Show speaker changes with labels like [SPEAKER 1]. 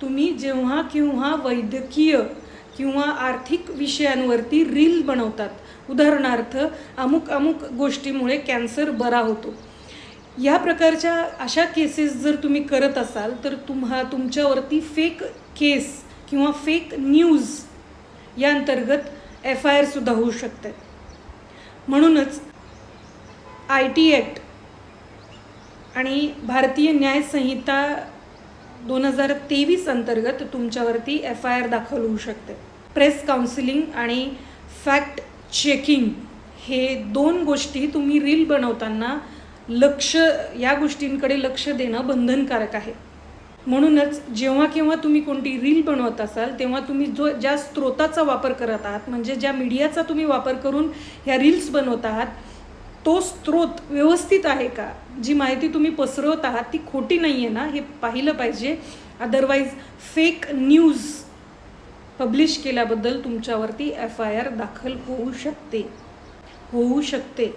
[SPEAKER 1] तुम्ही जेव्हा किंवा वैद्यकीय किंवा आर्थिक विषयांवरती रील बनवतात. उदाहरणार्थ अमुक अमुक गोष्टीमुळे कॅन्सर बरा होतो. या प्रकारच्या अशा केसेस जर तुम्ही करत असाल तर तुम्हा तुमच्यावरती फेक केस किंवा फेक न्यूज या अंतर्गत एफ आय आरसुद्धा होऊ शकते. म्हणूनच आय टी ॲक्ट आणि भारतीय न्यायसंहिता दोन हजार तेवीस अंतर्गत तुमच्यावरती एफ आय आर दाखल होऊ शकते. प्रेस काउन्सिलिंग आणि फॅक्ट चेकिंग हे दोन गोष्टी तुम्ही रील बनवताना लक्ष या गोष्टींकडे लक्ष देणं बंधनकारक आहे. म्हणूनच जेव्हा केव्हा तुम्ही कोणती रील बनवत असाल तेव्हा तुम्ही जो ज्या स्रोताचा वापर करत आहात म्हणजे ज्या मीडियाचा तुम्ही वापर करून ह्या रील्स बनवत आहात तो स्रोत व्यवस्थित आहे का? जी माहिती तुम्ही पसरवत आहात ती खोटी नाही आहे ना? हे पाहिलं पाहिजे. अदरवाईज फेक न्यूज पब्लिश केल्याबद्दल तुमच्यावरती एफ आय आर दाखल होऊ शकते. होऊ शकते.